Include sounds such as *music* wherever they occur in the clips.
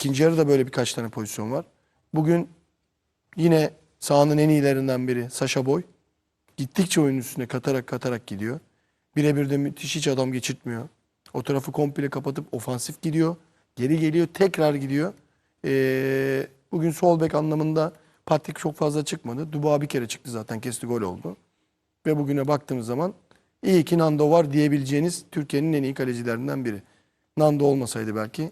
İkinci yarıda böyle birkaç tane pozisyon var. Bugün yine sahanın en iyilerinden biri Saşa Boy. Gittikçe oyun üstüne katarak katarak gidiyor. Birebir de müthiş hiç adam geçirtmiyor. O tarafı komple kapatıp ofansif gidiyor. Geri geliyor tekrar gidiyor. Ee, bugün sol bek anlamında Patrick çok fazla çıkmadı. Dubois bir kere çıktı zaten kesti gol oldu. Ve bugüne baktığımız zaman iyi ki Nando var diyebileceğiniz Türkiye'nin en iyi kalecilerinden biri. Nando olmasaydı belki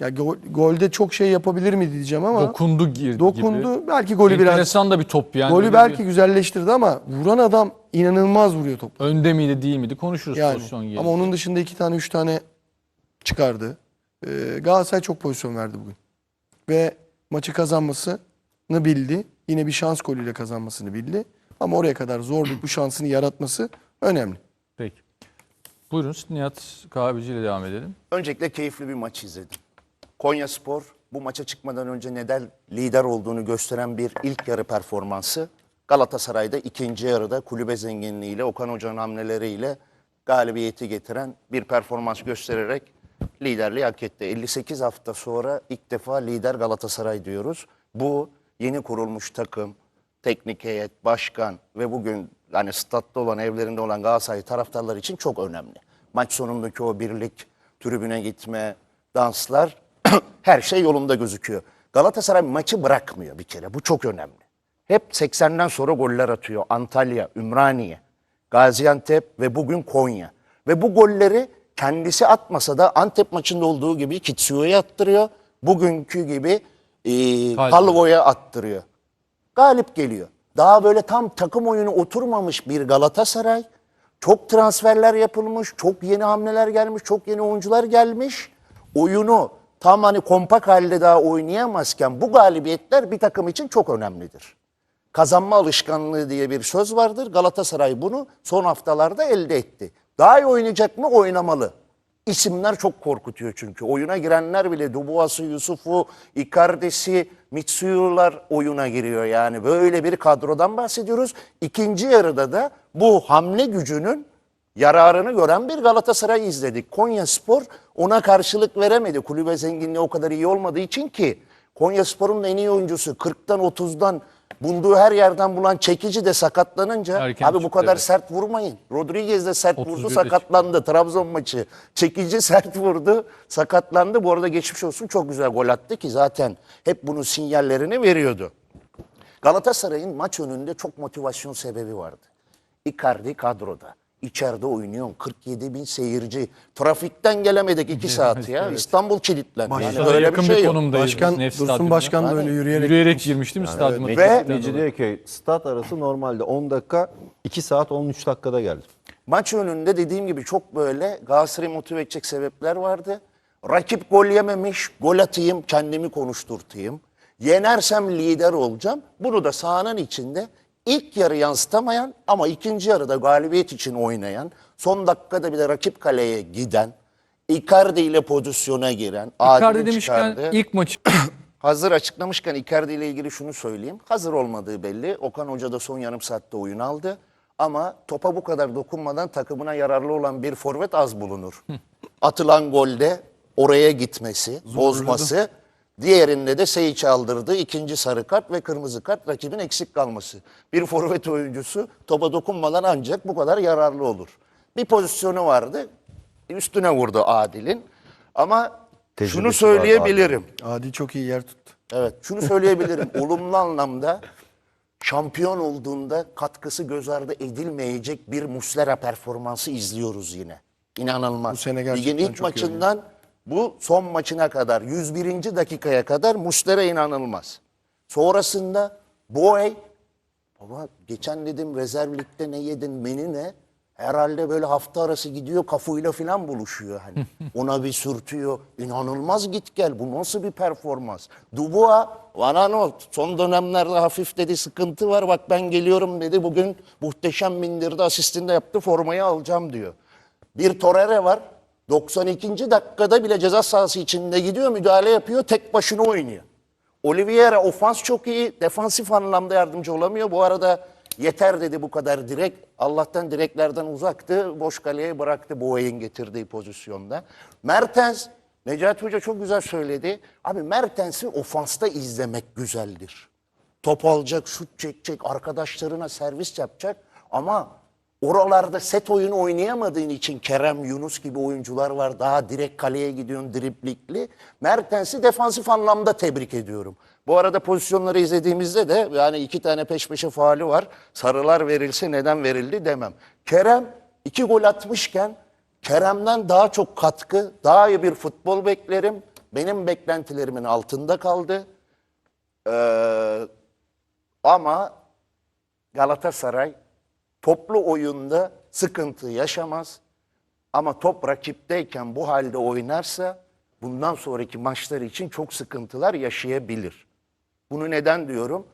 ya gol, golde çok şey yapabilir mi diyeceğim ama Dokundu girdi dokundu. gibi. Belki golü biraz Enteresan da bir top yani. golü belki bir- güzelleştirdi ama vuran adam inanılmaz vuruyor topu. Önde miydi değil miydi konuşuruz Yani pozisyon gelince. ama onun dışında iki tane üç tane çıkardı. Ee, Galatasaray çok pozisyon verdi bugün. Ve maçı kazanmasını bildi. Yine bir şans golüyle kazanmasını bildi. Ama oraya kadar zorluk bu şansını yaratması önemli. Peki. Buyurun Nihat Kahveci ile devam edelim. Öncelikle keyifli bir maç izledim. Konya Spor bu maça çıkmadan önce neden lider olduğunu gösteren bir ilk yarı performansı. Galatasaray'da ikinci yarıda kulübe zenginliğiyle, Okan Hoca'nın hamleleriyle galibiyeti getiren bir performans göstererek liderliği hak etti. 58 hafta sonra ilk defa lider Galatasaray diyoruz. Bu yeni kurulmuş takım, teknik heyet, başkan ve bugün yani statta olan, evlerinde olan Galatasaray taraftarları için çok önemli. Maç sonundaki o birlik, tribüne gitme, danslar *coughs* her şey yolunda gözüküyor. Galatasaray maçı bırakmıyor bir kere. Bu çok önemli. Hep 80'den sonra goller atıyor. Antalya, Ümraniye, Gaziantep ve bugün Konya. Ve bu golleri kendisi atmasa da Antep maçında olduğu gibi Kitsuyo'ya attırıyor. Bugünkü gibi e, attırıyor galip geliyor. Daha böyle tam takım oyunu oturmamış bir Galatasaray. Çok transferler yapılmış, çok yeni hamleler gelmiş, çok yeni oyuncular gelmiş. Oyunu tam hani kompak halde daha oynayamazken bu galibiyetler bir takım için çok önemlidir. Kazanma alışkanlığı diye bir söz vardır. Galatasaray bunu son haftalarda elde etti. Daha iyi oynayacak mı? Oynamalı. İsimler çok korkutuyor çünkü. Oyuna girenler bile Dubois'u, Yusuf'u, Icardi'si, Mitsuyu'lar oyuna giriyor yani. Böyle bir kadrodan bahsediyoruz. İkinci yarıda da bu hamle gücünün yararını gören bir Galatasaray izledik. Konya Spor ona karşılık veremedi. Kulübe zenginliği o kadar iyi olmadığı için ki Konya Spor'un en iyi oyuncusu 40'tan 30'dan bulduğu her yerden bulan çekici de sakatlanınca Erken abi bu çıktı, kadar evet. sert vurmayın. Rodriguez de sert 31'de vurdu çıktı. sakatlandı Trabzon maçı. Çekici *laughs* sert vurdu sakatlandı. Bu arada geçmiş olsun çok güzel gol attı ki zaten hep bunun sinyallerini veriyordu. Galatasaray'ın maç önünde çok motivasyon sebebi vardı. Icardi kadroda. İçeride oynuyor. 47 bin seyirci. Trafikten gelemedik 2 saat ya. İstanbul kilitlendi. Yani Başta da öyle yakın bir bir, şey yok. konumdayız. Başkan Dursun Stadyumu'na. Başkan da öyle yürüyerek, Yürüyerek girmiştim stadyuma. Ve- Trafikten dolayı. Mecidiyeköy stat arası normalde 10 dakika 2 saat 13 dakikada geldi. Maç önünde dediğim gibi çok böyle Galatasaray'ı motive edecek sebepler vardı. Rakip gol yememiş, gol atayım, kendimi konuşturtayım. Yenersem lider olacağım. Bunu da sahanın içinde ilk yarı yansıtamayan ama ikinci yarıda galibiyet için oynayan, son dakikada bir de rakip kaleye giden, Icardi ile pozisyona giren, Icardi demişken ilk maçı *clears throat* Hazır açıklamışken Icardi ile ilgili şunu söyleyeyim. Hazır olmadığı belli. Okan Hoca da son yarım saatte oyun aldı. Ama topa bu kadar dokunmadan takımına yararlı olan bir forvet az bulunur. Atılan golde oraya gitmesi, bozması. Diğerinde de Seyiç aldırdı. ikinci sarı kart ve kırmızı kart rakibin eksik kalması. Bir forvet oyuncusu topa dokunmadan ancak bu kadar yararlı olur. Bir pozisyonu vardı. Üstüne vurdu Adil'in. Ama şunu Tecrübesi var söyleyebilirim. Adi çok iyi yer tuttu. Evet şunu söyleyebilirim. *laughs* Olumlu anlamda şampiyon olduğunda katkısı göz ardı edilmeyecek bir Muslera performansı izliyoruz yine. İnanılmaz. Bu sene Ligin gerçekten ilk çok iyi maçından bu son maçına kadar 101. dakikaya kadar Muslera inanılmaz. Sonrasında Boey baba geçen dedim rezerv ligde ne yedin menü ne? Herhalde böyle hafta arası gidiyor kafuyla falan buluşuyor hani. *laughs* Ona bir sürtüyor. İnanılmaz git gel. Bu nasıl bir performans? Dubois, Van Aanholt son dönemlerde hafif dedi sıkıntı var. Bak ben geliyorum dedi. Bugün muhteşem bindirdi. Asistinde yaptı. Formayı alacağım diyor. Bir Torreira var. 92. dakikada bile ceza sahası içinde gidiyor. Müdahale yapıyor. Tek başına oynuyor. Oliveira ofans çok iyi. Defansif anlamda yardımcı olamıyor. Bu arada yeter dedi bu kadar direkt. Allah'tan direklerden uzaktı. Boş kaleye bıraktı Boey'in getirdiği pozisyonda. Mertens Necati Hoca çok güzel söyledi. Abi Mertens'i ofansta izlemek güzeldir. Top alacak, şut çekecek, arkadaşlarına servis yapacak. Ama oralarda set oyunu oynayamadığın için Kerem, Yunus gibi oyuncular var. Daha direkt kaleye gidiyorsun driplikli. Mertens'i defansif anlamda tebrik ediyorum. Bu arada pozisyonları izlediğimizde de yani iki tane peş peşe faali var. Sarılar verilse neden verildi demem. Kerem iki gol atmışken Kerem'den daha çok katkı, daha iyi bir futbol beklerim. Benim beklentilerimin altında kaldı. Ee, ama Galatasaray toplu oyunda sıkıntı yaşamaz. Ama top rakipteyken bu halde oynarsa bundan sonraki maçlar için çok sıkıntılar yaşayabilir. Bunu neden diyorum?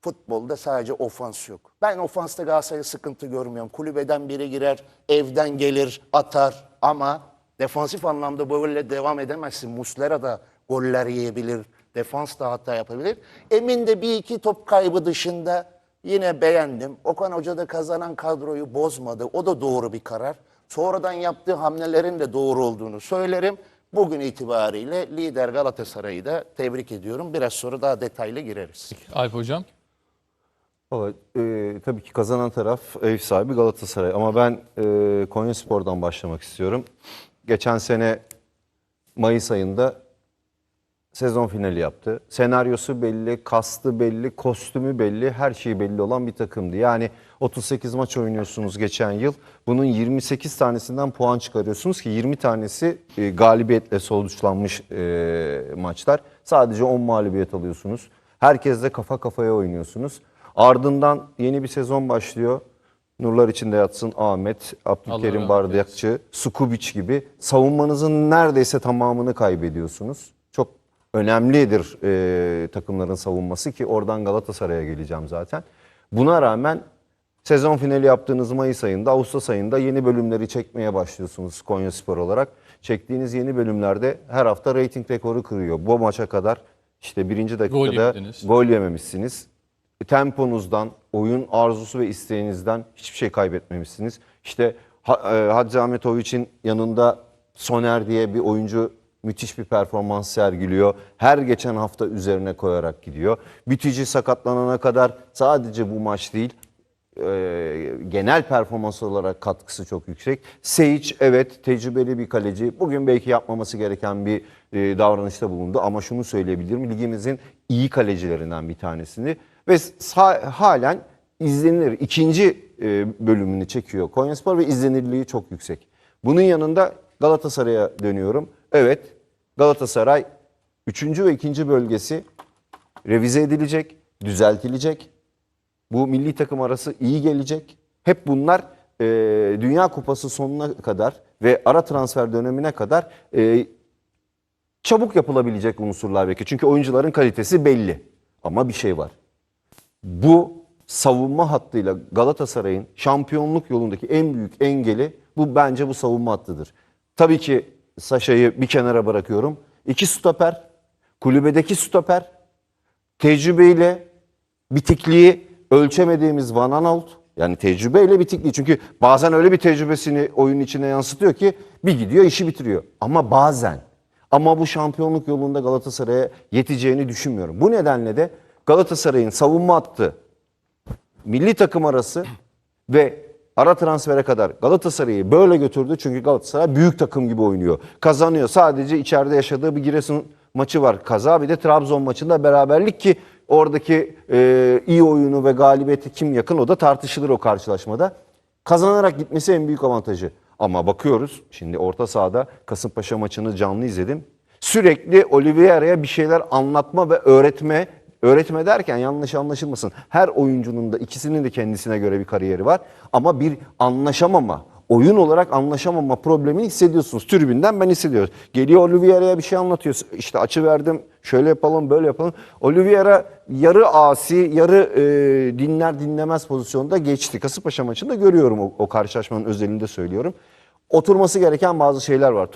Futbolda sadece ofans yok. Ben ofansta Galatasaray'a sıkıntı görmüyorum. Kulübeden biri girer, evden gelir, atar ama defansif anlamda böyle devam edemezsin. Muslera da goller yiyebilir, defans da hata yapabilir. Emin de bir iki top kaybı dışında yine beğendim. Okan Hoca da kazanan kadroyu bozmadı. O da doğru bir karar. Sonradan yaptığı hamlelerin de doğru olduğunu söylerim. Bugün itibariyle lider Galatasaray'ı da tebrik ediyorum. Biraz sonra daha detaylı gireriz. Alp Hocam. Valla e, tabii ki kazanan taraf ev sahibi Galatasaray. Ama ben e, Konyaspor'dan başlamak istiyorum. Geçen sene Mayıs ayında sezon finali yaptı. Senaryosu belli, kastı belli, kostümü belli, her şeyi belli olan bir takımdı. Yani 38 maç oynuyorsunuz geçen yıl. Bunun 28 tanesinden puan çıkarıyorsunuz ki 20 tanesi e, galibiyetle sonuçlanmış e, maçlar. Sadece 10 mağlubiyet alıyorsunuz. Herkesle kafa kafaya oynuyorsunuz. Ardından yeni bir sezon başlıyor. Nurlar içinde yatsın Ahmet, Allah Abdülkerim rahmet Bardakçı, Sukubic gibi savunmanızın neredeyse tamamını kaybediyorsunuz. Önemlidir e, takımların savunması ki oradan Galatasaray'a geleceğim zaten. Buna rağmen sezon finali yaptığınız Mayıs ayında, Ağustos ayında yeni bölümleri çekmeye başlıyorsunuz Konya Spor olarak. Çektiğiniz yeni bölümlerde her hafta reyting rekoru kırıyor. Bu maça kadar işte birinci dakikada yemediniz. gol yememişsiniz temponuzdan, oyun arzusu ve isteğinizden hiçbir şey kaybetmemişsiniz. İşte Ha- e, Ahmetoviç'in yanında Soner diye bir oyuncu müthiş bir performans sergiliyor. Her geçen hafta üzerine koyarak gidiyor. Bütücü sakatlanana kadar sadece bu maç değil, e, genel performans olarak katkısı çok yüksek. Seyic evet tecrübeli bir kaleci. Bugün belki yapmaması gereken bir e, davranışta bulundu ama şunu söyleyebilirim. Ligimizin iyi kalecilerinden bir tanesini ve halen izlenilir. İkinci e, bölümünü çekiyor Konyaspor ve izlenirliği çok yüksek. Bunun yanında Galatasaray'a dönüyorum. Evet Galatasaray 3. ve 2. bölgesi revize edilecek, düzeltilecek. Bu milli takım arası iyi gelecek. Hep bunlar e, Dünya Kupası sonuna kadar ve ara transfer dönemine kadar e, çabuk yapılabilecek unsurlar belki. Çünkü oyuncuların kalitesi belli. Ama bir şey var. Bu savunma hattıyla Galatasaray'ın şampiyonluk yolundaki en büyük engeli bu bence bu savunma hattıdır. Tabii ki Saşa'yı bir kenara bırakıyorum. İki stoper, kulübedeki stoper, tecrübeyle bitikliği ölçemediğimiz Van Aanholt yani tecrübeyle bitikliği çünkü bazen öyle bir tecrübesini oyunun içine yansıtıyor ki bir gidiyor işi bitiriyor. Ama bazen ama bu şampiyonluk yolunda Galatasaray'a yeteceğini düşünmüyorum. Bu nedenle de Galatasaray'ın savunma hattı milli takım arası ve ara transfere kadar Galatasaray'ı böyle götürdü. Çünkü Galatasaray büyük takım gibi oynuyor. Kazanıyor. Sadece içeride yaşadığı bir Giresun maçı var. Kaza bir de Trabzon maçında beraberlik ki oradaki e, iyi oyunu ve galibiyeti kim yakın o da tartışılır o karşılaşmada. Kazanarak gitmesi en büyük avantajı. Ama bakıyoruz şimdi orta sahada Kasımpaşa maçını canlı izledim. Sürekli Oliveira'ya bir şeyler anlatma ve öğretme Öğretme derken yanlış anlaşılmasın. Her oyuncunun da ikisinin de kendisine göre bir kariyeri var. Ama bir anlaşamama, oyun olarak anlaşamama problemini hissediyorsunuz. Tribünden ben hissediyorum. Geliyor Oliveira'ya bir şey anlatıyor. İşte açı verdim, şöyle yapalım, böyle yapalım. Oliveira yarı asi, yarı e, dinler dinlemez pozisyonda geçti. Kasımpaşa maçında görüyorum o, o karşılaşmanın özelinde söylüyorum. Oturması gereken bazı şeyler var.